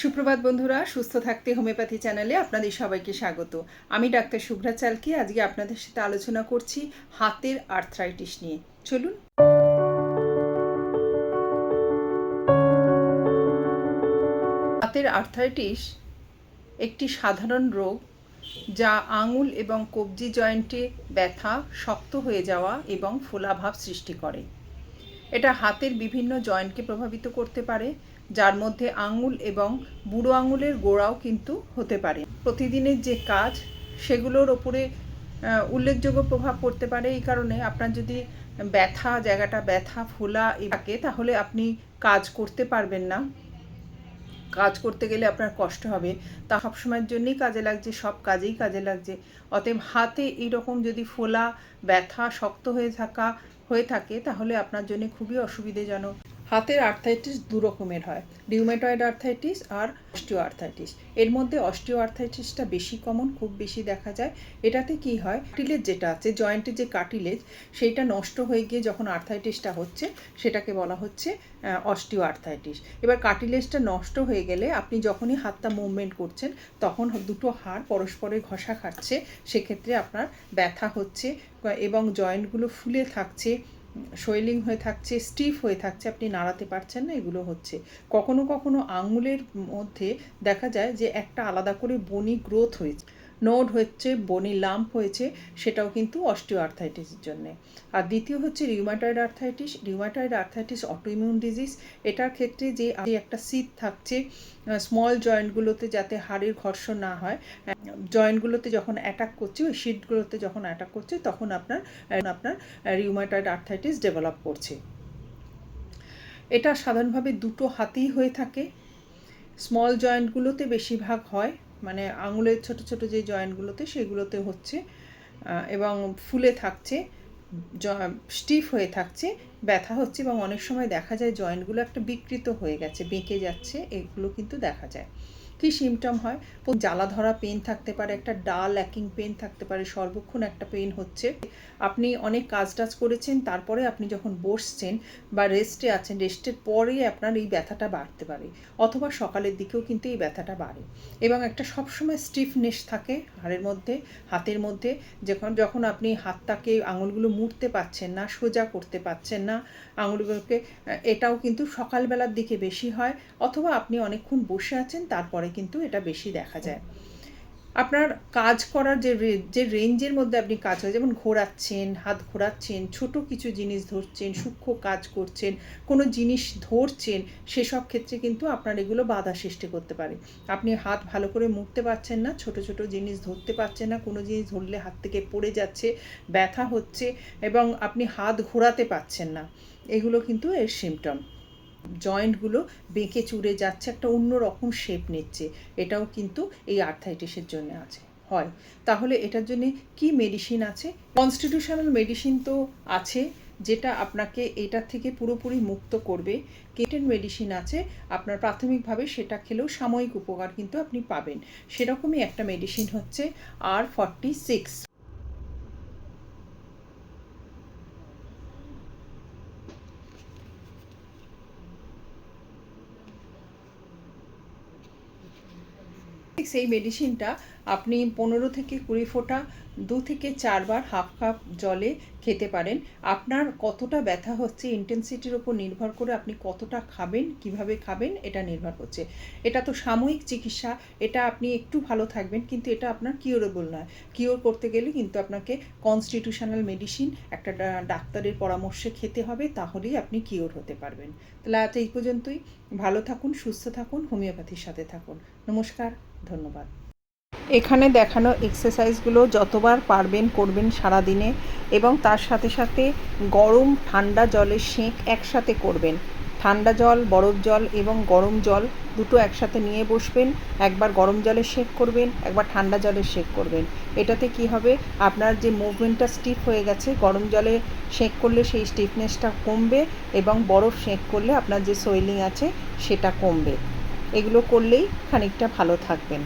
সুপ্রভাত বন্ধুরা, সুস্থ থাকতে হোমিওপ্যাথি চ্যানেলে আপনাদের সবাইকে স্বাগত। আমি ডাক্তার শুভ্রা চালকি, আজকে আপনাদের সাথে আলোচনা করছি হাতের আর্থ্রাইটিস নিয়ে। চলুন। হাতের আর্থ্রাইটিস একটি সাধারণ রোগ যা আঙুল এবং কবজি জয়েন্টে ব্যথা, শক্ত হয়ে যাওয়া এবং ফোলাভাব সৃষ্টি করে। এটা হাতের বিভিন্ন জয়েন্টকে প্রভাবিত করতে পারে যার মধ্যে আঙুল এবং বুড়ো আঙুলের গোড়াও কিন্তু হতে পারে। প্রতিদিনের যে কাজ, সেগুলোর ওপরে উল্লেখযোগ্য প্রভাব পড়তে পারে। এই কারণে আপনার যদি ব্যথা, জায়গাটা ব্যথা, ফোলা থাকে, তাহলে আপনি কাজ করতে পারবেন না। কাজ করতে গেলে আপনার কষ্ট হবে। তা সবসময়ের জন্যই কাজে লাগছে, সব কাজেই কাজে লাগছে। অতএব হাতে এইরকম যদি ফোলা, ব্যথা, শক্ত হয়ে থাকা, হয়ে থাকে, তাহলে আপনার জন্য খুবই অসুবিধাজনক। হাতের আর্থাইটিস দু রকমের হয় রিউমেটয়েড আর্থাইটিস আর অস্টিও আর্থাইটিস এর মধ্যে অস্টিও আর্থাইটিসটা বেশি কমন খুব বেশি দেখা যায়। এটাতে কি হয় কাটিলেজ যেটা আছে জয়েন্টের যে কাটিলেজ সেইটা নষ্ট হয়ে গিয়ে যখন আর্থাইটিসটা হচ্ছে, সেটাকে বলা হচ্ছে অস্টিও আর্থাইটিস এবার কাটিলেজটা নষ্ট হয়ে গেলে আপনি যখনই হাতটা মুভমেন্ট করছেন, তখন দুটো হাড় পরস্পরের ঘষা খাচ্ছে, সেক্ষেত্রে আপনার ব্যথা হচ্ছে, এবং জয়েন্টগুলো ফুলে থাকছে সোয়েলিং হয়ে থাকছে, স্টিফ হয়ে থাকছে, আপনি নাড়াতে পারছেন না, এগুলো হচ্ছে। কখনো কখনো আঙুলের মধ্যে দেখা যায় যে একটা আলাদা করে বনি গ্রোথ হয়েছে। নোড হচ্ছে, বনি লাম্প হয়েছে, সেটাও কিন্তু অস্টিও আর্থাইটিসের জন্যে। আর দ্বিতীয় হচ্ছে rheumatoid arthritis. Rheumatoid arthritis autoimmune disease. এটার ক্ষেত্রে যে একটা শীত থাকছে স্মল জয়েন্টগুলোতে যাতে হাড়ের ঘর্ষণ না হয় জয়েন্টগুলোতে যখন অ্যাটাক করছে, ওই শিটগুলোতে যখন অ্যাটাক করছে, তখন আপনার আপনার রিউমাটয়েড আর্থাইটিস ডেভেলপ করছে। এটা সাধারণভাবে দুটো হাতেই হয়ে থাকে। স্মল জয়েন্টগুলোতে বেশিরভাগ হয় মানে আঙুলের ছোট ছোট যে জয়েন্টগুলোতে সেগুলোতে হচ্ছে এবং ফুলে থাকছে স্টিফ হয়ে থাকছে, ব্যথা হচ্ছে এবং অনেক সময় দেখা যায় জয়েন্টগুলো একটা বিকৃত হয়ে গেছে, বেঁকে যাচ্ছে, এগুলো কিন্তু দেখা যায়। কি সিমটম হয়? জ্বালা ধরা পেন থাকতে পারে, একটা ডাল ল্যাকিং পেন থাকতে পারে, সর্বক্ষণ একটা পেন হচ্ছে। আপনি অনেক কাজ টাজ করেছেন, তারপরে আপনি যখন বসছেন বা রেস্টে আছেন রেস্টের পরেই আপনার এই ব্যথাটা বাড়তে পারে। অথবা সকালের দিকেও কিন্তু এই ব্যথাটা বাড়ে। এবং একটা সবসময় স্টিফনেস থাকে হাড়ের মধ্যে, হাতের মধ্যে। যখন যখন আপনি হাতটাকে, আঙুলগুলো মুড়তে পারছেন না, সোজা করতে পারছেন না, আঙুলগুলোকে, এটাও কিন্তু সকালবেলার দিকে বেশি হয়। অথবা আপনি অনেকক্ষণ বসে আছেন, তারপরে কিন্তু এটা বেশি দেখা যায়। আপনার কাজ করার যে যে রেঞ্জের মধ্যে আপনি কাজ হয় যেমন ঘোরাচ্ছেন, হাত ঘোরাচ্ছেন, ছোট কিছু জিনিস ধরছেন, সূক্ষ্ম কাজ করছেন, কোনো জিনিস ধরছেন, সেসব ক্ষেত্রে কিন্তু আপনার এগুলো বাধা সৃষ্টি করতে পারে। আপনি হাত ভালো করে মুড়তে পারছেন না, ছোট ছোট জিনিস ধরতে পারছেন না, কোনো জিনিস ধরলে হাত থেকে পড়ে যাচ্ছে, ব্যথা হচ্ছে এবং আপনি হাত ঘোরাতে পারছেন না। এগুলো কিন্তু এর সিমটম জয়েন্টগুলো বেঁকে চুড়ে যাচ্ছে, একটা অন্য রকম শেপ নিচ্ছে। এটাও কিন্তু এই আর্থাইটিসের জন্য আছে। হয়। তাহলে এটার জন্য কি মেডিসিন আছে? কনস্টিটিউশনাল মেডিসিন তো আছে, যেটা আপনাকে এটার থেকে পুরোপুরি মুক্ত করবে। কেটেন মেডিসিন আছে, আপনার প্রাথমিকভাবে সেটা খেলেও সাময়িক উপকার কিন্তু আপনি পাবেন। সেরকমই একটা মেডিসিন হচ্ছে আর ফর্টি সিক্স সেই মেডিসিনটা আপনি পনেরো থেকে কুড়ি ফোঁটা, দু থেকে চারবার হাফ কাপ জলে খেতে পারেন। আপনার কতটা ব্যথা হচ্ছে ইন্টেন্সিটির ওপর নির্ভর করে আপনি কতটা খাবেন, কীভাবে খাবেন, এটা নির্ভর করছে। এটা তো সাময়িক চিকিৎসা, এটা আপনি একটু ভালো থাকবেন, কিন্তু এটা আপনার কিওরেবল নয়। কিওর করতে গেলে কিন্তু আপনাকে কনস্টিটিউশনাল মেডিসিন একটা ডাক্তারের পরামর্শে খেতে হবে, তাহলেই আপনি কিওর হতে পারবেন। তাহলে আজ এই পর্যন্তই। ভালো থাকুন, সুস্থ থাকুন, হোমিওপ্যাথির সাথে থাকুন। নমস্কার। ধন্যবাদ। এখানে দেখানো এক্সারসাইজগুলো যতবার পারবেন করবেন সারা দিনে এবং তার সাথে সাথে গরম ঠান্ডা জলের সেঁক একসাথে করবেন। ঠান্ডা জল, বরফ জল এবং গরম জল দুটো একসাথে নিয়ে বসবেন, একবার গরম জলে সেঁক করবেন, একবার ঠান্ডা জলে সেঁক করবেন। এটাতে কি হবে? আপনার যে মুভমেন্টটা স্টিফ হয়ে গেছে, গরম জলে সেঁক করলে সেই স্টিফনেসটা কমবে এবং বরফ সেঁক করলে আপনার যে সোয়েলিং আছে সেটা কমবে। এগুলো করলেই খানিকটা ভালো থাকবেন।